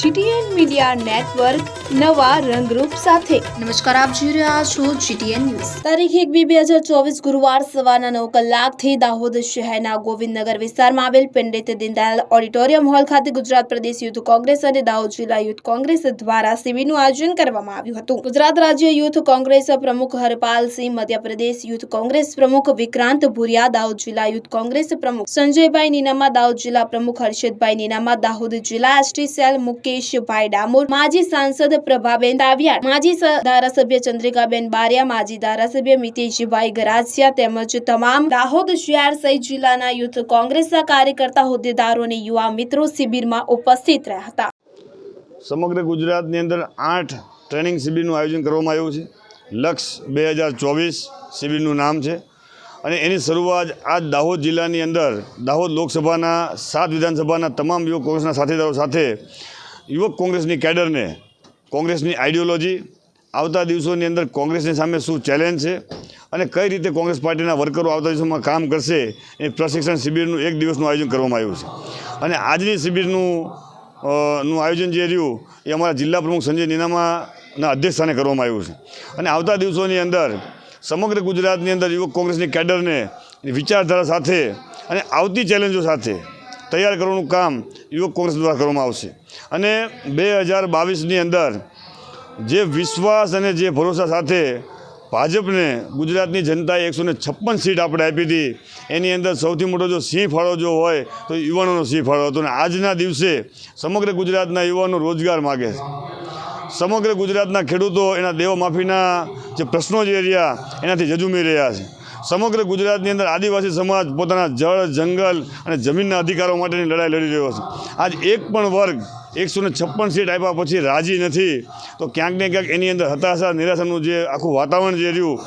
GTN media network નવા રંગરૂપ સાથે. નમસ્કાર આપ જોઈ રહ્યા છો જીટીએન ન્યૂઝ. તારીખ એક બે બે હજાર ચોવીસ ગુરુવાર સવારના નવ કલાકથી દાહોદ શહેરના ગોવિંદનગર વિસ્તારમાં આવેલ પંડિત દીનદયાલ ઓડિટોરિયમ હોલ ખાતે ગુજરાત પ્રદેશ યુથ કોંગ્રેસ અને દાહોદ જિલ્લા યુથ કોંગ્રેસ દ્વારા શિબિરનું આયોજન કરવામાં આવ્યું હતું. ગુજરાત રાજ્ય યુથ કોંગ્રેસ પ્રમુખ હરપાલસિંહ મધ્યપ્રદેશ યુથ કોંગ્રેસ પ્રમુખ વિક્રાંત ભુરિયા દાહોદ જિલ્લા યુથ કોંગ્રેસ પ્રમુખ સંજયભાઈ નીનામા દાહોદ જિલ્લા પ્રમુખ હર્ષદભાઈ નીનામા દાહોદ જિલ્લા એસટી સેલ મુકેશભાઈ ડામોર, માજી સાંસદ પ્રભાબેન તાવિયાડ માજી ધારાસભ્ય ચંદ્રિકાબેન બારિયા, માજી ધારાસભ્ય મિતેશભાઈ ગરાસિયા તેમજ તમામ દાહોદ શહેર સહિત જિલ્લાના યુથ કોંગ્રેસના કાર્યકર્તા હોદ્દેદારો અને યુવા મિત્રો શિબિરમાં ઉપસ્થિત રહ્યા હતા. સમગ્ર ગુજરાતની અંદર આઠ ટ્રેનિંગ શિબિરનું આયોજન કરવામાં આવ્યું છે. લક્ષ બે હજાર ચોવીસ શિબિરનું નામ છે. અને એની શરૂઆત આજ દાહોદ જિલ્લાની અંદર દાહોદ લોકસભાના સાત વિધાનસભાના તમામ યુવક કોંગ્રેસના સાથીદારો સાથે યુવક કોંગ્રેસની કેડરને, કોંગ્રેસની આઈડિયોલોજી આવતા દિવસોની અંદર કોંગ્રેસની સામે શું ચેલેન્જ છે અને કઈ રીતે કોંગ્રેસ પાર્ટીના વર્કરો આવતા દિવસોમાં કામ કરશે એ પ્રશિક્ષણ શિબિરનું એક દિવસનું આયોજન કરવામાં આવ્યું છે. અને આજની શિબિરનું નું આયોજન જે રહ્યું એ અમારા જિલ્લા પ્રમુખ સંજય નીનામાના અધ્યક્ષસ્થાને કરવામાં આવ્યું છે. અને આવતા દિવસોની અંદર સમગ્ર ગુજરાતની અંદર યુવક કોંગ્રેસની કેડરને વિચારધારા સાથે અને આવતી ચેલેન્જો સાથે તૈયાર કરવાનું કામ યુવક કોંગ્રેસ દ્વારા કરવામાં આવશે. અને બે હજાર બાવીસની અંદર જે વિશ્વાસ અને જે ભરોસા સાથે ભાજપને ગુજરાતની જનતાએ એકસો ને છપ્પન સીટ આપણે આપી હતી, એની અંદર સૌથી મોટો જો સિંહ ફાળો જો હોય તો યુવાનોનો સિંહ ફાળો હતો અને આજના દિવસે સમગ્ર ગુજરાતના યુવાનો રોજગાર માગે છે. સમગ્ર ગુજરાતના ખેડૂતો એના દેવ માફીના જે પ્રશ્નો જે રહ્યા, એનાથી જજુમી રહ્યા છે. સમગ્ર ગુજરાતની અંદર આદિવાસી સમાજ પોતાના જળ, જંગલ અને જમીનના અધિકારો માટેની લડાઈ લડી રહ્યો છે. આજ એક પણ વર્ગ એકસો ને છપ્પન સીટ આપ્યા પછી રાજી નથી. તો ક્યાંક ને ક્યાંક એની અંદર હતાશા, નિરાશાનું જે આખું વાતાવરણ જે રહ્યું,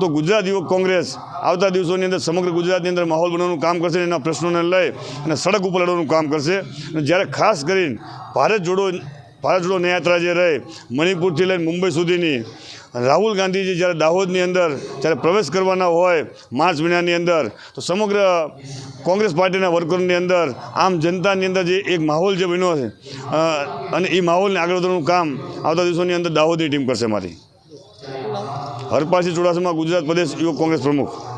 તો ગુજરાત યુવક કોંગ્રેસ આવતા દિવસોની અંદર સમગ્ર ગુજરાતની અંદર માહોલ બનાવવાનું કામ કરશે એના પ્રશ્નોને લઈ અને સડક ઉપર લડવાનું કામ કરશે. અને જ્યારે ખાસ કરીને ભારત જોડો ભારત જોડો જે રહે, મણિપુરથી લઈને મુંબઈ સુધીની, રાહુલ ગાંધીજી જ્યારે દાહોદની અંદર જ્યારે પ્રવેશ કરવાના હોય, માર્ચ મહિનાની અંદર, તો સમગ્ર કોંગ્રેસ પાર્ટીના વર્કરોની અંદર, આમ જનતાની અંદર જે એક માહોલ જે બન્યો છે અને એ માહોલને આગળ વધવાનું કામ આવતા દિવસોની અંદર દાહોદની ટીમ કરશે મારી. હરપાલસિંહ ચુડાસમા, ગુજરાત પ્રદેશ યુવક કોંગ્રેસ પ્રમુખ.